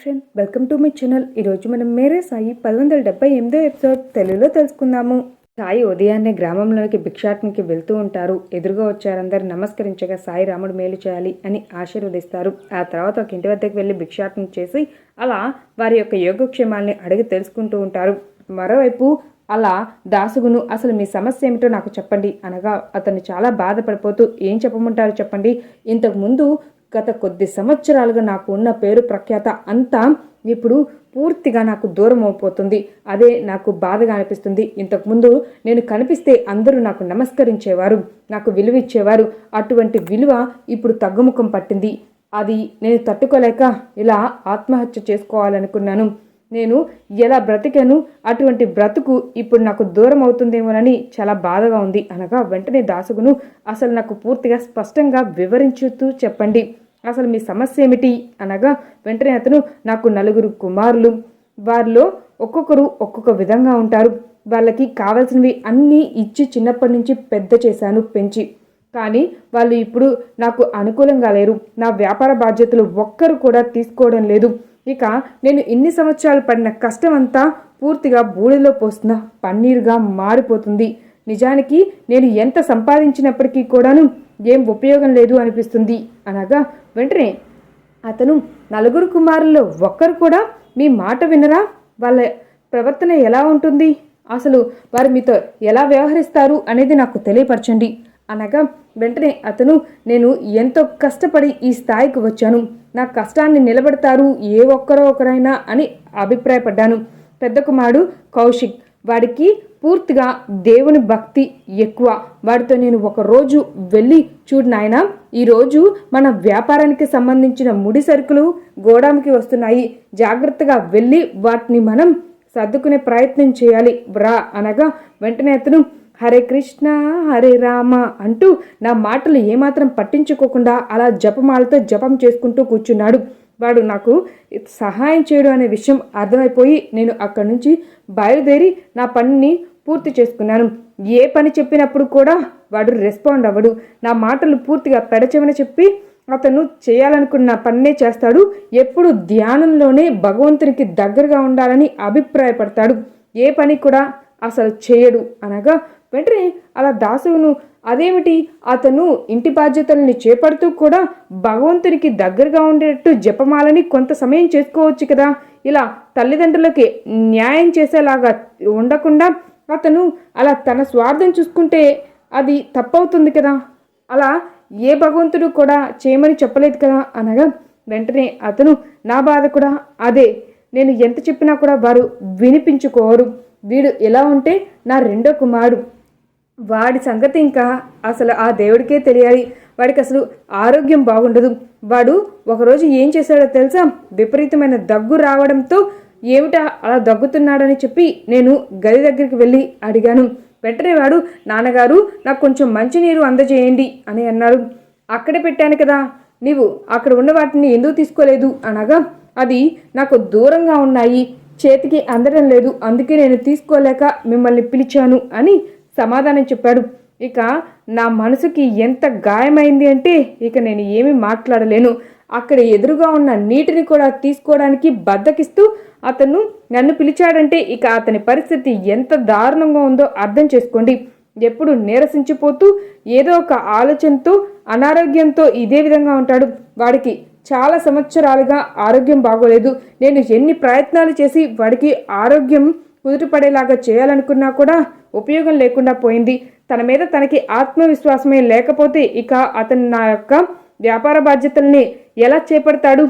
Friend welcome to my channel. ఈరోజు మనం మేరే సాయి పది వందల డెబ్బై ఎనిమిదో ఎపిసోడ్ తెలుగులో తెలుసుకుందాము. సాయి ఉదయాన్నే గ్రామంలోకి భిక్షాటనికి వెళ్తూ ఉంటారు. ఎదురుగా వచ్చారందరూ నమస్కరించగా సాయి రాముడు మేలు చేయాలి అని ఆశీర్వదిస్తారు. ఆ తర్వాత ఒక ఇంటి వద్దకు వెళ్ళి భిక్షాటన చేసి అలా వారి యొక్క యోగక్షేమాల్ని అడిగి తెలుసుకుంటూ ఉంటారు. మరోవైపు అలా దాసుగును అసలు మీ సమస్య ఏమిటో నాకు చెప్పండి అనగా అతను చాలా బాధపడిపోతూ ఏం చెప్పమంటారు చెప్పండి. ఇంతకు ముందు గత కొద్ది సంవత్సరాలుగా నాకు ఉన్న పేరు ప్రఖ్యాత అంతా ఇప్పుడు పూర్తిగా నాకు దూరం అయిపోతుంది. అదే నాకు బాధగా అనిపిస్తుంది. ఇంతకుముందు నేను కనిపిస్తే అందరూ నాకు నమస్కరించేవారు నాకు విలువ ఇచ్చేవారు అటువంటి విలువ ఇప్పుడు తగ్గుముఖం పట్టింది. అది నేను తట్టుకోలేక ఇలా ఆత్మహత్య చేసుకోవాలనుకున్నాను. నేను ఎలా బ్రతికాను? అటువంటి బ్రతుకు ఇప్పుడు నాకు దూరం అవుతుందేమోనని చాలా బాధగా ఉంది. అనగా వెంటనే దాసుగును అసలు నాకు పూర్తిగా స్పష్టంగా వివరించుతూ చెప్పండి. అసలు మీ సమస్య ఏమిటి? అనగా వెంటనే అతను నాకు నలుగురు కుమారులు. వారిలో ఒక్కొక్కరు ఒక్కొక్క విధంగా ఉంటారు. వాళ్ళకి కావాల్సినవి అన్నీ ఇచ్చి చిన్నప్పటి నుంచి పెద్ద చేశాను పెంచి. కానీ వాళ్ళు ఇప్పుడు నాకు అనుకూలంగా లేరు. నా వ్యాపార బాధ్యతలు ఒక్కరు కూడా తీసుకోవడం లేదు. ఇక నేను ఇన్ని సంవత్సరాలు పడిన కష్టం అంతా పూర్తిగా బూడిలో పోస్తున్న పన్నీరుగా మారిపోతుంది. నిజానికి నేను ఎంత సంపాదించినప్పటికీ కూడాను ఏం ఉపయోగం లేదు అనిపిస్తుంది. అనగా వెంటనే అతను నలుగురు కుమారుల్లో ఒక్కరు కూడా మీ మాట వినరా? వాళ్ళ ప్రవర్తన ఎలా ఉంటుంది? అసలు వారు మీతో ఎలా వ్యవహరిస్తారు అనేది నాకు తెలియపరచండి. అనగా వెంటనే అతను నేను ఎంతో కష్టపడి ఈ స్థాయికి వచ్చాను. నా కష్టాన్ని నిలబెడతారు ఏ ఒక్కరో ఒకరైనా అని అభిప్రాయపడ్డాను. పెద్ద కుమారుడు కౌశిక్ వాడికి పూర్తిగా దేవుని భక్తి ఎక్కువ. వాడితో నేను ఒక రోజు వెళ్ళి చూడు నాయన ఈరోజు మన వ్యాపారానికి సంబంధించిన ముడి సరుకులు గోడాంకి వస్తున్నాయి. జాగ్రత్తగా వెళ్ళి వాటిని మనం సర్దుకునే ప్రయత్నం చేయాలి. రా అనగా వెంటనే అతను హరే కృష్ణ హరే రామ అంటూ నా మాటలు ఏమాత్రం పట్టించుకోకుండా అలా జపమాలతో జపం చేసుకుంటూ కూర్చున్నాడు. వాడు నాకు సహాయం చేయడం అనే విషయం అర్థమైపోయి నేను అక్కడి నుంచి బయలుదేరి నా పనిని పూర్తి చేసుకున్నాను. ఏ పని చెప్పినప్పుడు కూడా వాడు రెస్పాండ్ అవ్వడు. నా మాటలు పూర్తిగా పెడచమని చెప్పి అతను చేయాలనుకున్న పన్నే చేస్తాడు. ఎప్పుడు ధ్యానంలోనే భగవంతునికి దగ్గరగా ఉండాలని అభిప్రాయపడతాడు. ఏ పని కూడా అసలు చేయడు అనగా వెంటనే అలా దాసువును అదేమిటి? అతను ఇంటి బాధ్యతల్ని చేపడుతూ కూడా భగవంతునికి దగ్గరగా ఉండేటట్టు జపమాలని కొంత సమయం చేసుకోవచ్చు కదా? ఇలా తల్లిదండ్రులకి న్యాయం చేసేలాగా ఉండకుండా అతను అలా తన స్వార్థం చూసుకుంటే అది తప్పవుతుంది కదా? అలా ఏ భగవంతుడు కూడా చేయమని చెప్పలేదు కదా? అనగా వెంటనే అతను నా బాధ కూడా అదే. నేను ఎంత చెప్పినా కూడా వారు వినిపించుకోరు. వీడు ఎలా ఉంటే నా రెండో కుమారుడు. వాడి సంగతి ఇంకా అసలు ఆ దేవుడికే తెలియాలి. వాడికి అసలు ఆరోగ్యం బాగుండదు. వాడు ఒకరోజు ఏం చేశాడో తెలుసా? విపరీతమైన దగ్గు రావడంతో ఏమిటా అలా దగ్గుతున్నాడని చెప్పి నేను గది దగ్గరికి వెళ్ళి అడిగాను. వెంటనే వాడు నాన్నగారు నాకు కొంచెం మంచినీరు అందజేయండి అని అన్నారు. అక్కడే పెట్టాను కదా. నీవు అక్కడ ఉన్న వాటిని ఎందుకు తీసుకోలేదు? అనగా అది నాకు దూరంగా ఉన్నాయి. చేతికి అందడం లేదు. అందుకే నేను తీసుకోలేక మిమ్మల్ని పిలిచాను అని సమాధానం చెప్పాడు. ఇక నా మనసుకి ఎంత గాయమైంది అంటే ఇక నేను ఏమీ మాట్లాడలేను. అక్కడ ఎదురుగా ఉన్న నీటిని కూడా తీసుకోవడానికి బద్దకిస్తూ అతను నన్ను పిలిచాడంటే ఇక అతని పరిస్థితి ఎంత దారుణంగా ఉందో అర్థం చేసుకోండి. ఎప్పుడు నీరసించిపోతూ ఏదో ఒక ఆలోచనతో అనారోగ్యంతో ఇదే విధంగా ఉంటాడు. వాడికి చాలా సంవత్సరాలుగా ఆరోగ్యం బాగోలేదు. నేను ఎన్ని ప్రయత్నాలు చేసి వాడికి ఆరోగ్యం కుదుటపడేలాగా చేయాలనుకున్నా కూడా ఉపయోగం లేకుండా పోయింది. తన మీద తనకి ఆత్మవిశ్వాసమే లేకపోతే ఇక అతను నా యొక్క వ్యాపార బాధ్యతల్ని ఎలా చేపడతాడు?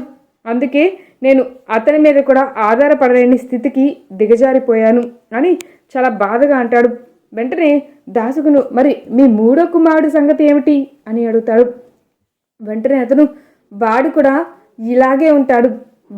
అందుకే నేను అతని మీద కూడా ఆధారపడలేని స్థితికి దిగజారిపోయాను అని చాలా బాధగా అంటాడు. వెంటనే దాసుకును మరి మీ మూడో కుమారుడు సంగతి ఏమిటి? అని అడుగుతాడు. వెంటనే అతను వాడు కూడా ఇలాగే ఉంటాడు.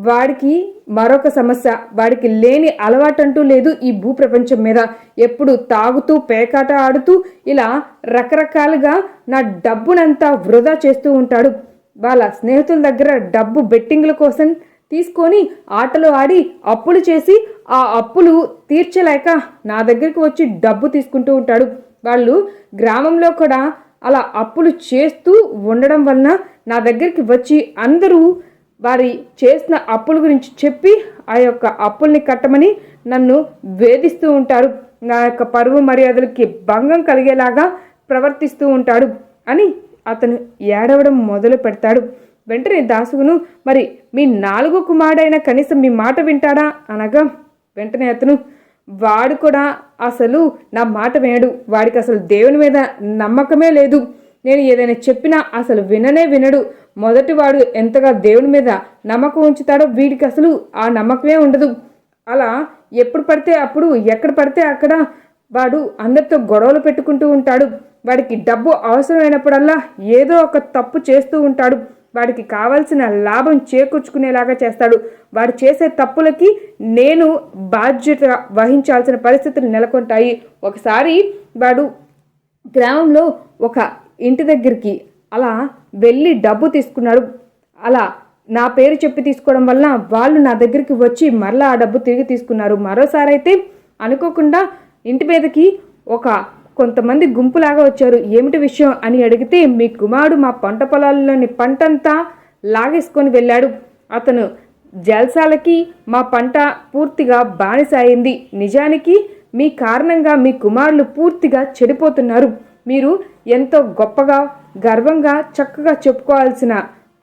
వాడికి మరొక సమస్య. వాడికి లేని అలవాటంటూ లేదు ఈ భూప్రపంచం మీద. ఎప్పుడు తాగుతూ పేకాట ఆడుతూ ఇలా రకరకాలుగా నా డబ్బునంతా వృధా చేస్తూ ఉంటాడు. వాళ్ళ స్నేహితుల దగ్గర డబ్బు బెట్టింగ్ల కోసం తీసుకొని ఆటలు ఆడి అప్పులు చేసి ఆ అప్పులు తీర్చలేక నా దగ్గరికి వచ్చి డబ్బు తీసుకుంటూ ఉంటాడు. వాళ్ళు గ్రామంలో కూడా అలా అప్పులు చేస్తూ ఉండడం వలన నా దగ్గరికి వచ్చి అందరూ వారి చేసిన అప్పుల గురించి చెప్పి ఆ యొక్క అప్పుల్ని కట్టమని నన్ను వేధిస్తూ ఉంటారు నా యొక్క పరువు మర్యాదలకి భంగం కలిగేలాగా ప్రవర్తిస్తూ ఉంటాడు అని అతను ఏడవడం మొదలు పెడతాడు. వెంటనే దాసుగును మరి మీ నాలుగో కుమారుడైన కనీసం మీ మాట వింటాడా? అనగా వెంటనే అతను వాడు కూడా అసలు నా మాట వినడు. వాడికి అసలు దేవుని మీద నమ్మకమే లేదు. నేను ఏదైనా చెప్పినా అసలు విననే వినడు. మొదటి వాడు ఎంతగా దేవుడి మీద నమ్మకం ఉంచుతాడో వీడికి అసలు ఆ నమ్మకమే ఉండదు. అలా ఎప్పుడు పడితే అప్పుడు ఎక్కడ పడితే అక్కడ వాడు అందరితో గొడవలు పెట్టుకుంటూ ఉంటాడు. వాడికి డబ్బు అవసరమైనప్పుడల్లా ఏదో ఒక తప్పు చేస్తూ ఉంటాడు. వాడికి కావాల్సిన లాభం చేకూర్చుకునేలాగా చేస్తాడు. వాడు చేసే తప్పులకి నేను బాధ్యత వహించాల్సిన పరిస్థితులు నెలకొంటాయి. ఒకసారి వాడు గ్రామంలో ఒక ఇంటి దగ్గరికి అలా వెళ్ళి డబ్బు తీసుకున్నాడు. అలా నా పేరు చెప్పి తీసుకోవడం వల్ల వాళ్ళు నా దగ్గరికి వచ్చి మరలా ఆ డబ్బు తిరిగి తీసుకున్నారు. మరోసారి అయితే అనుకోకుండా ఇంటి మీదకి ఒక కొంతమంది గుంపులాగా వచ్చారు. ఏమిటి విషయం అని అడిగితే మీ కుమారుడు మా పంట పొలాల్లోని పంటంతా లాగేసుకొని వెళ్ళాడు. అతను జల్సాలకి మా పంట పూర్తిగా బానిస అయింది నిజానికి మీ కారణంగా మీ కుమారులు పూర్తిగా చెడిపోతున్నారు. మీరు ఎంతో గొప్పగా గర్వంగా చక్కగా చెప్పుకోవాల్సిన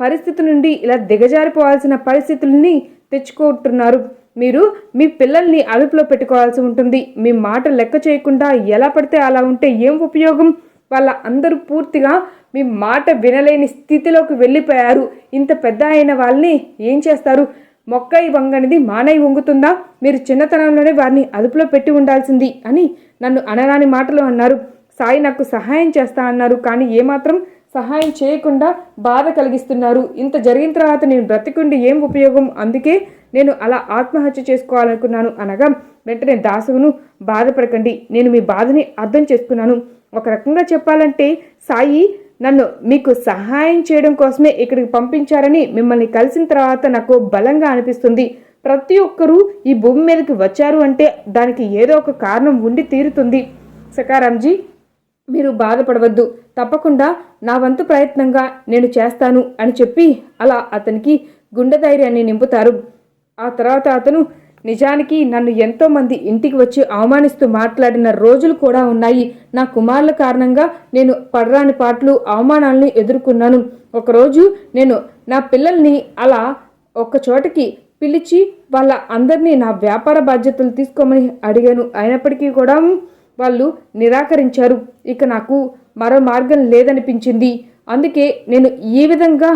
పరిస్థితి నుండి ఇలా దిగజారిపోవాల్సిన పరిస్థితుల్ని తెచ్చుకుంటున్నారు. మీరు మీ పిల్లల్ని అదుపులో పెట్టుకోవాల్సి ఉంటుంది. మీ మాట లెక్క చేయకుండా ఎలా పడితే అలా ఉంటే ఏం ఉపయోగం? వాళ్ళ అందరూ పూర్తిగా మీ మాట వినలేని స్థితిలోకి వెళ్ళిపోయారు. ఇంత పెద్ద అయిన వాళ్ళని ఏం చేస్తారు? మొక్కై వంగనిది మానై వంగుతుందా? మీరు చిన్నతనంలోనే వారిని అదుపులో పెట్టి ఉండాల్సింది అని నన్ను అనరాని మాటలు అన్నారు. సాయి నాకు సహాయం చేస్తా అన్నారు. కానీ ఏమాత్రం సహాయం చేయకుండా బాధ కలిగిస్తున్నారు. ఇంత జరిగిన తర్వాత నేను బ్రతికుండి ఏం ఉపయోగం? అందుకే నేను అలా ఆత్మహత్య చేసుకోవాలనుకున్నాను అనగా వెంటనే దాసును బాధపడకండి. నేను మీ బాధని అర్థం చేసుకున్నాను. ఒక రకంగా చెప్పాలంటే సాయి నన్ను మీకు సహాయం చేయడం కోసమే ఇక్కడికి పంపించారని మిమ్మల్ని కలిసిన తర్వాత నాకు బలంగా అనిపిస్తుంది. ప్రతి ఒక్కరూ ఈ భూమి మీదకి వచ్చారు అంటే దానికి ఏదో ఒక కారణం ఉండి తీరుతుంది. సకారాంజీ మీరు బాధపడవద్దు. తప్పకుండా నా వంతు ప్రయత్నంగా నేను చేస్తాను అని చెప్పి అలా అతనికి గుండె ధైర్యాన్ని నింపుతారు. ఆ తర్వాత అతను నిజానికి నన్ను ఎంతోమంది ఇంటికి వచ్చి అవమానిస్తూ మాట్లాడిన రోజులు కూడా ఉన్నాయి. నా కుమారుల కారణంగా నేను పడరాని పాటలు అవమానాలను ఎదుర్కొన్నాను. ఒకరోజు నేను నా పిల్లల్ని అలా ఒక చోటకి పిలిచి వాళ్ళ అందరినీ నా వ్యాపార బాధ్యతలు తీసుకోమని అడిగాను. అయినప్పటికీ కూడా వాళ్ళు నిరాకరించారు. ఇక నాకు మరో మార్గం లేదనిపించింది. అందుకే నేను ఈ విధంగా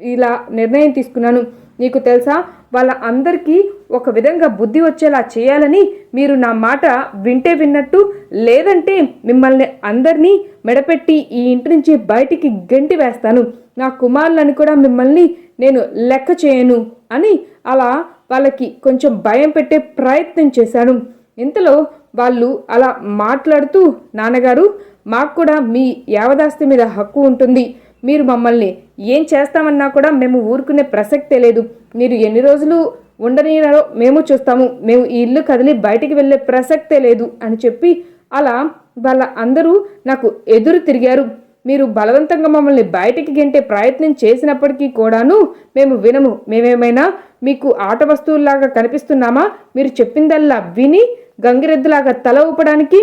ఇలా నిర్ణయం తీసుకున్నాను. నీకు తెలుసా? వాళ్ళ అందరికీ ఒక విధంగా బుద్ధి వచ్చేలా చేయాలని మీరు నా మాట వింటే విన్నట్టు లేదంటే మిమ్మల్ని అందరినీ మెడపెట్టి ఈ ఇంటి నుంచి బయటికి గంటి వేస్తాను. నా కుమారులని కూడా మిమ్మల్ని నేను లెక్క చేయను అని అలా వాళ్ళకి కొంచెం భయం పెట్టే ప్రయత్నం చేశాను. ఇంతలో వాళ్ళు అలా మాట్లాడుతూ నాన్నగారు మాకు కూడా మీ యావదాస్తి మీద హక్కు ఉంటుంది. మీరు మమ్మల్ని ఏం చేస్తామన్నా కూడా మేము ఊరుకునే ప్రసక్తే లేదు. మీరు ఎన్ని రోజులు ఉండనినారో మేము చూస్తాము. మేము ఈ ఇల్లు కదిలి బయటికి వెళ్ళే ప్రసక్తే లేదు అని చెప్పి అలా వాళ్ళ అందరూ నాకు ఎదురు తిరిగారు. మీరు బలవంతంగా మమ్మల్ని బయటికి గెంటే ప్రయత్నం చేసినప్పటికీ కూడాను మేము వినము. మేమేమైనా మీకు ఆట వస్తువుల్లాగా కనిపిస్తున్నామా? మీరు చెప్పిందల్లా విని గంగిరెద్దులాగా తల ఊపడానికి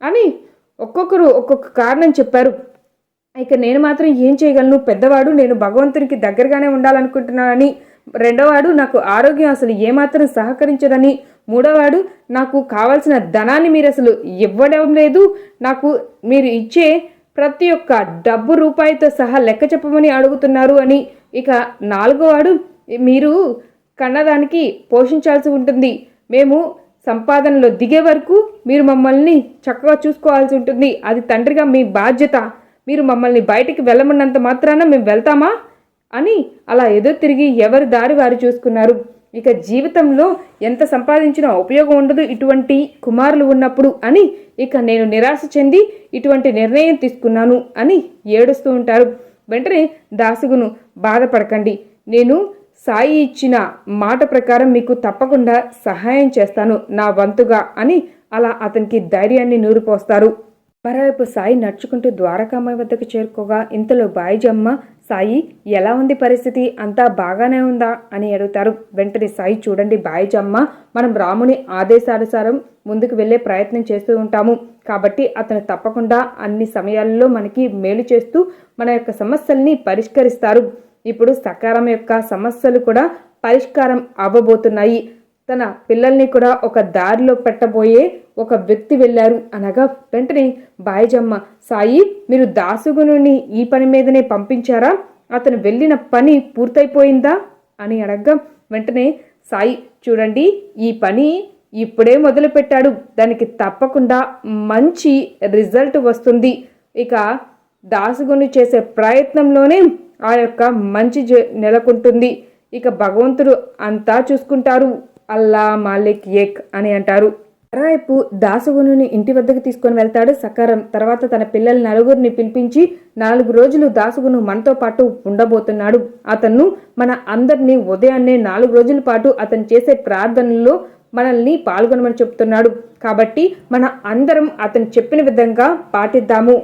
అని ఒక్కొక్కరు ఒక్కొక్క కారణం చెప్పారు. ఇక నేను మాత్రం ఏం చేయగలను? పెద్దవాడు నేను భగవంతునికి దగ్గరగానే ఉండాలనుకుంటున్నానని. రెండోవాడు నాకు ఆరోగ్యం అసలు ఏమాత్రం సహకరించదని. మూడోవాడు నాకు కావాల్సిన ధనాన్ని మీరు అసలు ఇవ్వడం లేదు. నాకు మీరు ఇచ్చే ప్రతి ఒక్క డబ్బు రూపాయితో సహా లెక్క చెప్పమని అడుగుతున్నారు అని. ఇక నాలుగోవాడు మీరు కన్నదానికి పోషించాల్సి ఉంటుంది. మేము సంపాదనలో దిగే వరకు మీరు మమ్మల్ని చక్కగా చూసుకోవాల్సి ఉంటుంది. అది తండ్రిగా మీ బాధ్యత. మీరు మమ్మల్ని బయటికి వెళ్ళమన్నంత మాత్రాన మేము వెళ్తామా? అని అలా ఎదురు తిరిగి ఎవరి దారి వారు చూసుకున్నారు. ఇక జీవితంలో ఎంత సంపాదించినా ఉపయోగం ఉండదు ఇటువంటి కుమారులు ఉన్నప్పుడు అని ఇక నేను నిరాశ చెంది ఇటువంటి నిర్ణయం తీసుకున్నాను అని ఏడుస్తూ ఉంటారు. వెంటనే దాసుగును బాధపడకండి. నేను సాయి ఇచ్చిన మాట ప్రకారం మీకు తప్పకుండా సహాయం చేస్తాను నా వంతుగా అని అలా అతనికి ధైర్యాన్ని నూరిపోస్తారు. మరోవైపు సాయి నడుచుకుంటూ ద్వారకామ్మ వద్దకు చేరుకోగా ఇంతలో బాయిజమ్మ సాయి ఎలా ఉంది పరిస్థితి? అంతా బాగానే ఉందా? అని అడుగుతారు. వెంటనే సాయి చూడండి బాయిజమ్మ మనం రాముని ఆదేశానుసారం ముందుకు వెళ్ళే ప్రయత్నం చేస్తూ ఉంటాము. కాబట్టి అతను తప్పకుండా అన్ని సమయాల్లో మనకి మేలు చేస్తూ మన యొక్క సమస్యల్ని పరిష్కరిస్తారు. ఇప్పుడు సకారం యొక్క సమస్యలు కూడా పరిష్కారం అవ్వబోతున్నాయి. తన పిల్లల్ని కూడా ఒక దారిలో పెట్టబోయే ఒక వ్యక్తి వెళ్ళారు. అనగా వెంటనే బాయిజమ్మ సాయి మీరు దాసుగునుని ఈ పని మీదనే పంపించారా? అతను వెళ్ళిన పని పూర్తయిపోయిందా? అని అడగ్గా వెంటనే సాయి చూడండి ఈ పని ఇప్పుడే మొదలుపెట్టాడు. దానికి తప్పకుండా మంచి రిజల్ట్ వస్తుంది. ఇక దాసుగుని చేసే ప్రయత్నంలోనే ఆ యొక్క మంచి జ- నెలకొంటుంది. ఇక భగవంతుడు అంతా చూసుకుంటారు. అల్లా మాలిక్ ఏక్ అని అంటారు. మరోవైపు దాసుగునుని ఇంటి వద్దకు తీసుకొని వెళ్తాడు. సకారం తర్వాత తన పిల్లల నలుగురిని పిలిపించి నాలుగు రోజులు దాసుగును మనతో పాటు ఉండబోతున్నాడు. అతను మన అందరినీ ఉదయాన్నే నాలుగు రోజుల పాటు అతను చేసే ప్రార్థనల్లో మనల్ని పాల్గొనమని చెప్తున్నాడు. కాబట్టి మన అందరం అతను చెప్పిన విధంగా పాటిద్దాము.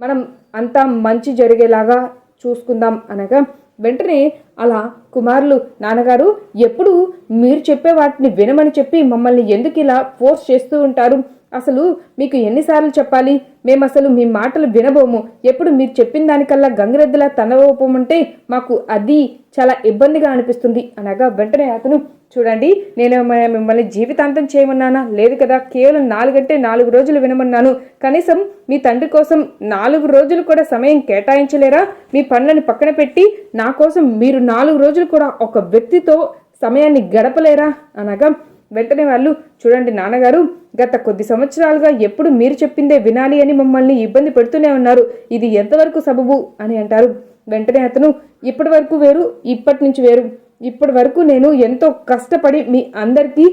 మనం అంతా మంచి జరిగేలాగా చూసుకుందాం అనగా వెంటనే అలా కుమారులు నాన్నగారు ఎప్పుడు మీరు చెప్పే వాటిని వినమని చెప్పి మమ్మల్ని ఎందుకు ఇలా ఫోర్స్ చేస్తూ ఉంటారు? అసలు మీకు ఎన్నిసార్లు చెప్పాలి? మేము అసలు మీ మాటలు వినబోము. ఎప్పుడు మీరు చెప్పిన దానికల్లా గంగిరెద్దులా తనవోపమంటే మాకు అది చాలా ఇబ్బందిగా అనిపిస్తుంది. అనగా వెంటనే అతను చూడండి నేను మిమ్మల్ని జీవితాంతం చేయమన్నానా? లేదు కదా కేవలం నాలుగంటే నాలుగు రోజులు వినమన్నాను. కనీసం మీ తండ్రి కోసం నాలుగు రోజులు కూడా సమయం కేటాయించలేరా? మీ పనులను పక్కన పెట్టి నా కోసం మీరు నాలుగు రోజులు కూడా ఒక వ్యక్తితో సమయాన్ని గడపలేరా? అనగా వెంటనే వాళ్ళు చూడండి నాన్నగారు గత కొద్ది సంవత్సరాలుగా ఎప్పుడు మీరు చెప్పిందే వినాలి అని మమ్మల్ని ఇబ్బంది పెడుతూనే ఉన్నారు. ఇది ఎంతవరకు సబబు? అని అంటారు. వెంటనే అతను ఇప్పటి వరకు వేరు ఇప్పటి నుంచి వేరు. ఇప్పటి వరకు నేను ఎంతో కష్టపడి మీ అందరికీ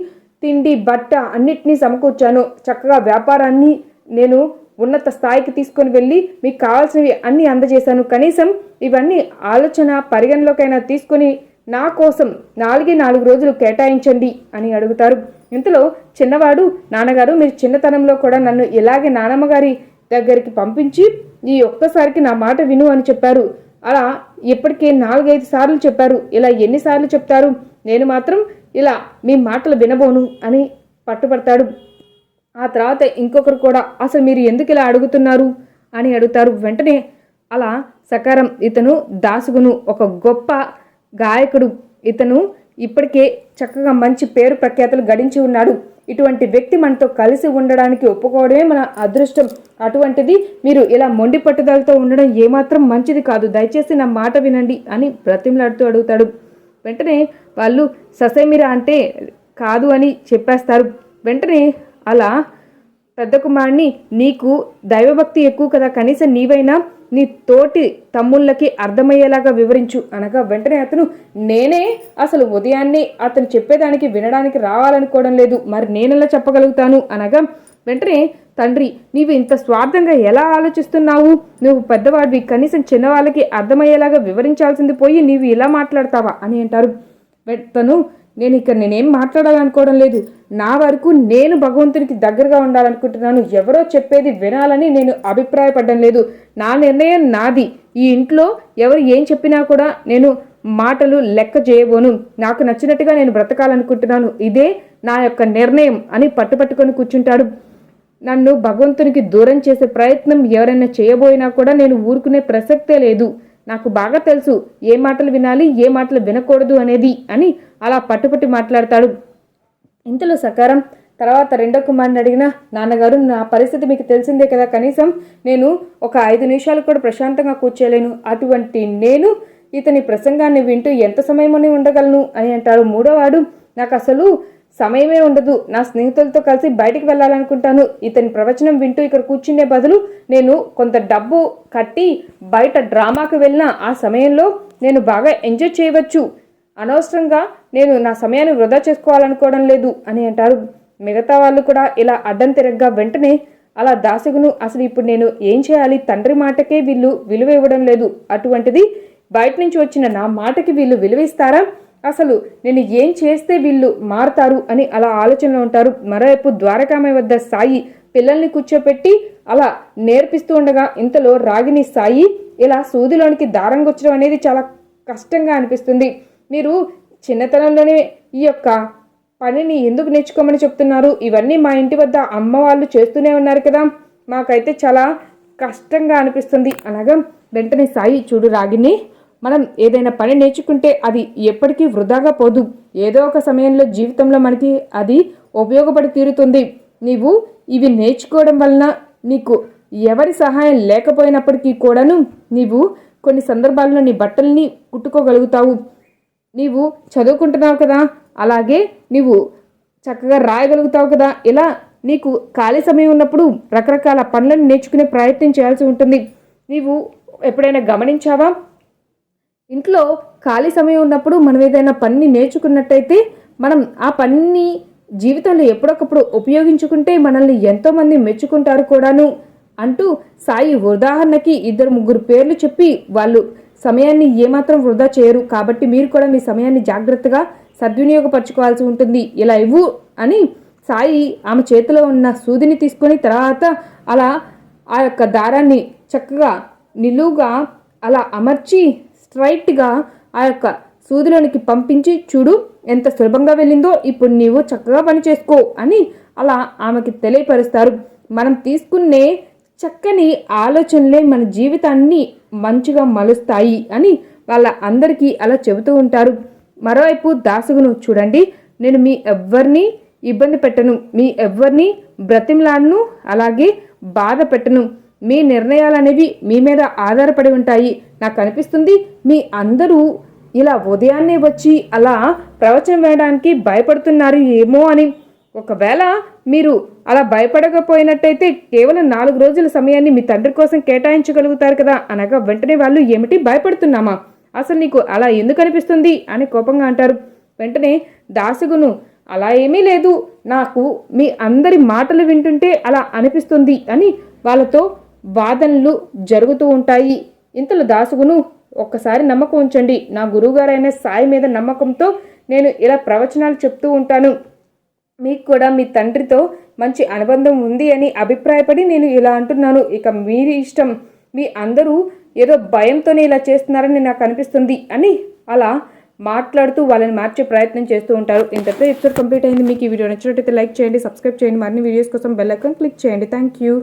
తిండి బట్ట అన్నిటినీ సమకూర్చాను. చక్కగా వ్యాపారాన్ని నేను ఉన్నత స్థాయికి తీసుకొని వెళ్ళి మీకు కావాల్సినవి అన్నీ అందజేశాను. కనీసం ఇవన్నీ ఆలోచన పరిగణలోకైనా తీసుకొని నా కోసం నాలుగే నాలుగు రోజులు కేటాయించండి అని అడుగుతారు. ఇంతలో చిన్నవాడు నాన్నగారు మీరు చిన్నతనంలో కూడా నన్ను ఇలాగే నానమ్మ గారి దగ్గరికి పంపించి ఈ ఒక్కసారికి నా మాట విను అని చెప్పారు. అలా ఇప్పటికే నాలుగైదు సార్లు చెప్పారు. ఇలా ఎన్నిసార్లు చెప్తారు? నేను మాత్రం ఇలా మీ మాటలు వినబోను అని పట్టుపడతాడు ఆ తర్వాత ఇంకొకరు కూడా అసలు మీరు ఎందుకు ఇలా అడుగుతున్నారు? అని అడుగుతారు. వెంటనే అలా సకారం ఇతను దాసుగును ఒక గొప్ప గాయకుడు ఇతను ఇప్పటికే చక్కగా మంచి పేరు ప్రఖ్యాతలు గడించి ఉన్నాడు. ఇటువంటి వ్యక్తి మనతో కలిసి ఉండడానికి ఒప్పుకోవడమే మన అదృష్టం. అటువంటిది మీరు ఇలా మొండి పట్టుదలతో ఉండడం ఏమాత్రం మంచిది కాదు. దయచేసి నా మాట వినండి అని బ్రతిమలాడుతూ అడుగుతాడు. వెంటనే వాళ్ళు ససేమిరా అంటే కాదు అని చెప్పేస్తారు. వెంటనే అలా పెద్ద కుమారుని నీకు దైవభక్తి ఎక్కువ కదా కనీసం నీవైనా నీ తోటి తమ్ముళ్ళకి అర్థమయ్యేలాగా వివరించు అనగా వెంటనే అతను నేనే అసలు ఉదయాన్నే అతను చెప్పేదానికి వినడానికి రావాలనుకోవడం లేదు మరి నేనెలా చెప్పగలుగుతాను? అనగా వెంటనే తండ్రి నీవు ఇంత స్వార్థంగా ఎలా ఆలోచిస్తున్నావు? నువ్వు పెద్దవాడివి కనీసం చిన్నవాళ్ళకి అర్థమయ్యేలాగా వివరించాల్సింది పోయి నీవు ఇలా మాట్లాడతావా? అని అంటారు. తను నేను ఇక్కడ నేనేం మాట్లాడాలనుకోవడం లేదు. నా వరకు నేను భగవంతునికి దగ్గరగా ఉండాలనుకుంటున్నాను. ఎవరో చెప్పేది వినాలని నేను అభిప్రాయపడడం లేదు. నా నిర్ణయం నాది. ఈ ఇంట్లో ఎవరు ఏం చెప్పినా కూడా నేను మాటలు లెక్క చేయబోను. నాకు నచ్చినట్టుగా నేను బ్రతకాలనుకుంటున్నాను. ఇదే నా యొక్క నిర్ణయం అని పట్టుపట్టుకొని కూర్చుంటాడు. నన్ను భగవంతునికి దూరం చేసే ప్రయత్నం ఎవరైనా చేయబోయినా కూడా నేను ఊరుకునే ప్రసక్తే లేదు. నాకు బాగా తెలుసు ఏ మాటలు వినాలి ఏ మాటలు వినకూడదు అనేది అని అలా పట్టుపట్టి మాట్లాడతాడు. ఇంతలో సకారం తర్వాత రెండో కుమారుని అడిగిన నాన్నగారు నా పరిస్థితి మీకు తెలిసిందే కదా కనీసం నేను ఒక ఐదు నిమిషాలు కూడా ప్రశాంతంగా కూర్చోలేను. అటువంటి నేను ఇతని ప్రసంగాన్ని వింటూ ఎంత సమయమని ఉండగలను? అని అంటాడు మూడోవాడు. నాకు అసలు సమయమే ఉండదు. నా స్నేహితులతో కలిసి బయటికి వెళ్ళాలనుకుంటాను. ఇతని ప్రవచనం వింటూ ఇక్కడ కూర్చునే బదులు నేను కొంత డబ్బు కట్టి బయట డ్రామాకు వెళ్ళిన ఆ సమయంలో నేను బాగా ఎంజాయ్ చేయవచ్చు. అనవసరంగా నేను నా సమయాన్ని వృధా చేసుకోవాలనుకోవడం లేదు అని అంటారు. మిగతా వాళ్ళు కూడా ఇలా అడ్డం తిరగ్గా వెంటనే అలా దాసగును అసలు ఇప్పుడు నేను ఏం చేయాలి? తండ్రి మాటకే వీళ్ళు విలువ ఇవ్వడం లేదు. అటువంటిది బయట నుంచి వచ్చిన నా మాటకి వీళ్ళు విలువ ఇస్తారా? అసలు నేను ఏం చేస్తే వీళ్ళు మారుతారు అని అలా ఆలోచనలో ఉంటారు. మరోవైపు ద్వారకామయ్య వద్ద సాయి పిల్లల్ని కూర్చోపెట్టి అలా నేర్పిస్తూ ఉండగా ఇంతలో రాగిని సాయి ఇలా సూదిలోనికి దారం గుచ్చడం అనేది చాలా కష్టంగా అనిపిస్తుంది. మీరు చిన్నతనంలోనే ఈ యొక్క పనిని ఎందుకు నేర్చుకోమని చెప్తున్నారు? ఇవన్నీ మా ఇంటి వద్ద అమ్మ వాళ్ళు చేస్తూనే ఉన్నారు కదా. మాకైతే చాలా కష్టంగా అనిపిస్తుంది. అనగా వెంటనే సాయి చూడు రాగిని మనం ఏదైనా పని నేర్చుకుంటే అది ఎప్పటికీ వృధాగా పోదు. ఏదో ఒక సమయంలో జీవితంలో మనకి అది ఉపయోగపడి తీరుతుంది. నీవు ఇవి నేర్చుకోవడం వలన నీకు ఎవరి సహాయం లేకపోయినప్పటికీ కూడాను నీవు కొన్ని సందర్భాల్లో నీ బట్టల్ని కుట్టుకోగలుగుతావు. నీవు చదువుకుంటున్నావు కదా అలాగే నీవు చక్కగా రాయగలుగుతావు కదా. ఇలా నీకు ఖాళీ సమయం ఉన్నప్పుడు రకరకాల పనులను నేర్చుకునే ప్రయత్నం చేయాల్సి ఉంటుంది. నీవు ఎప్పుడైనా గమనించావా? ఇంట్లో ఖాళీ సమయం ఉన్నప్పుడు మనం ఏదైనా పనిని నేర్చుకున్నట్టయితే మనం ఆ పనిని జీవితంలో ఎప్పుడొకప్పుడు ఉపయోగించుకుంటే మనల్ని ఎంతోమంది మెచ్చుకుంటారు కూడాను అంటూ సాయి ఉదాహరణకి ఇద్దరు ముగ్గురు పేర్లు చెప్పి వాళ్ళు సమయాన్ని ఏమాత్రం వృధా చేయరు. కాబట్టి మీరు కూడా మీ సమయాన్ని జాగ్రత్తగా సద్వినియోగపరచుకోవాల్సి ఉంటుంది. ఇలా ఇవ్వు అని సాయి ఆమె చేతిలో ఉన్న సూదిని తీసుకొని తర్వాత అలా ఆ యొక్క దారాన్ని చక్కగా నిలువుగా అలా అమర్చి స్ట్రైట్గా ఆ యొక్క సూదిలోనికి పంపించి చూడు ఎంత సులభంగా వెళ్ళిందో ఇప్పుడు నీవు చక్కగా పని చేసుకో అని అలా ఆమెకి తెలియపరుస్తారు. మనం తీసుకునే చక్కని ఆలోచనలే మన జీవితాన్ని మంచిగా మలుస్తాయి అని వాళ్ళ అందరికీ అలా చెబుతూ ఉంటారు. మరోవైపు దాసుగును చూడండి నేను మీ ఎవ్వరిని ఇబ్బంది పెట్టను. మీ ఎవ్వరిని బ్రతిమలాడను అలాగే బాధ పెట్టను. మీ నిర్ణయాలు అనేవి మీ మీద ఆధారపడి ఉంటాయి. నాకు అనిపిస్తుంది మీ అందరూ ఇలా ఉదయాన్నే వచ్చి అలా ప్రవచనం వేయడానికి భయపడుతున్నారు ఏమో అని. ఒకవేళ మీరు అలా భయపడకపోయినట్టయితే కేవలం నాలుగు రోజుల సమయాన్ని మీ తండ్రి కోసం కేటాయించగలుగుతారు కదా అనగా వెంటనే వాళ్ళు ఏమిటి భయపడుతున్నామా? అసలు నీకు అలా ఎందుకు అనిపిస్తుంది అని కోపంగా అంటారు. వెంటనే దాసుగును అలా ఏమీ లేదు. నాకు మీ అందరి మాటలు వింటుంటే అలా అనిపిస్తుంది అని వాళ్ళతో వాదనలు జరుగుతూ ఉంటాయి. ఇంతలో దాసుగును ఒక్కసారి నమ్మకం ఉంచండి. నా గురువుగారైన సాయి మీద నమ్మకంతో నేను ఇలా ప్రవచనాలు చెప్తూ ఉంటాను. మీకు కూడా మీ తండ్రితో మంచి అనుబంధం ఉంది అని అభిప్రాయపడి నేను ఇలా అంటున్నాను. ఇక మీరి ఇష్టం. మీ అందరూ ఏదో భయంతోనే ఇలా చేస్తున్నారని నాకు అనిపిస్తుంది అని అలా మాట్లాడుతూ వాళ్ళని మార్చే ప్రయత్నం చేస్తూ ఉంటారు. ఇంతటితో ఎపిసోడ్ కంప్లీట్ అయింది. మీకు ఈ వీడియో నచ్చినట్టయితే లైక్ చేయండి సబ్స్క్రైబ్ చేయండి. మరిన్ని వీడియోస్ కోసం బెల్ ఐకాన్ క్లిక్ చేయండి. Thank you